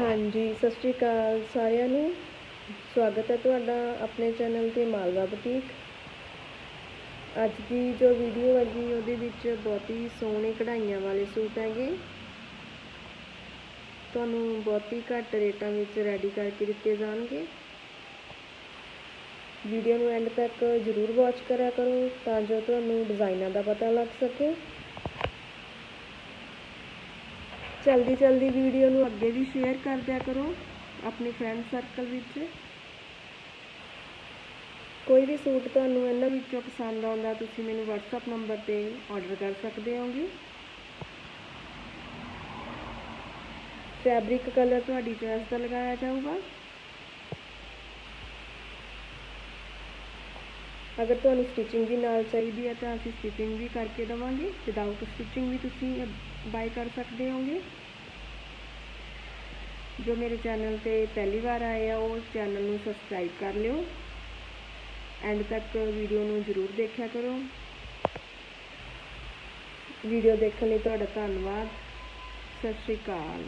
ਹਾਂਜੀ, ਸਤਿ ਸ਼੍ਰੀ ਅਕਾਲ ਸਾਰਿਆਂ ਨੂੰ। ਸਵਾਗਤ ਹੈ ਤੁਹਾਡਾ ਆਪਣੇ ਚੈਨਲ ਤੇ ਮਾਲਵਾ ਬੁਟੀਕ। ਅੱਜ ਦੀ ਜੋ ਵੀਡੀਓ ਹੈਗੀ, ਉਹਦੇ ਵਿੱਚ ਬਹੁਤ ਹੀ ਸੋਹਣੇ ਕਢਾਈਆਂ ਵਾਲੇ ਸੂਟ ਹੈਗੇ। ਤੁਹਾਨੂੰ ਬਹੁਤ ਹੀ ਘੱਟ ਰੇਟਾਂ ਵਿੱਚ ਰੈਡੀ ਕਰਕੇ ਦਿੱਤੇ ਜਾਣਗੇ। ਵੀਡੀਓ ਨੂੰ ਐਂਡ ਤੱਕ ਜ਼ਰੂਰ ਵਾਚ ਕਰਿਆ ਕਰੋ, ਤਾਂ ਜੋ ਤੁਹਾਨੂੰ ਡਿਜ਼ਾਈਨਾਂ ਦਾ ਪਤਾ ਲੱਗ ਸਕੇ। ਜਲਦੀ ਜਲਦੀ ਵੀਡੀਓ ਨੂੰ ਅੱਗੇ ਵੀ ਸ਼ੇਅਰ ਕਰ ਦਿਆ ਕਰੋ, ਆਪਣੇ ਫਰੈਂਡ ਸਰਕਲ ਵਿੱਚ। ਕੋਈ ਵੀ ਸੂਟ ਤੁਹਾਨੂੰ ਇਹਨਾਂ ਵਿੱਚੋਂ ਪਸੰਦ ਆਉਂਦਾ, ਤੁਸੀਂ ਮੈਨੂੰ WhatsApp ਨੰਬਰ ਤੇ ਆਰਡਰ ਕਰ ਸਕਦੇ ਹੋਗੇ। ਫੈਬਰਿਕ ਕਲਰ ਤੁਹਾਡੀ ਚੋਇਸ ਦਾ ਲਗਾਇਆ ਜਾਊਗਾ। ਅਗਰ ਤੁਹਾਨੂੰ ਸਟਿਚਿੰਗ ਵੀ ਨਾਲ ਚਾਹੀਦੀ ਹੈ ਤਾਂ ਅਸੀਂ ਸਟਿਚਿੰਗ ਵੀ ਕਰਕੇ ਦਵਾਂਗੇ। ਵਿਦਆਊਟ ਸਟਿਚਿੰਗ ਵੀ ਤੁਸੀਂ ਬਾਈ ਕਰ ਸਕਦੇ ਹੋਗੇ। ਜੋ ਮੇਰੇ ਚੈਨਲ ਤੇ ਪਹਿਲੀ ਵਾਰ ਆਏ ਆ, ਉਹ ਚੈਨਲ ਨੂੰ ਸਬਸਕ੍ਰਾਈਬ ਕਰ ਲਿਓ। ਐਂਡ ਤੱਕ ਵੀਡੀਓ ਨੂੰ ਜ਼ਰੂਰ ਦੇਖਿਆ ਕਰੋ। ਵੀਡੀਓ ਦੇਖਣ ਲਈ ਤੁਹਾਡਾ ਧੰਨਵਾਦ। ਸਤਿ ਸ਼੍ਰੀ ਅਕਾਲ।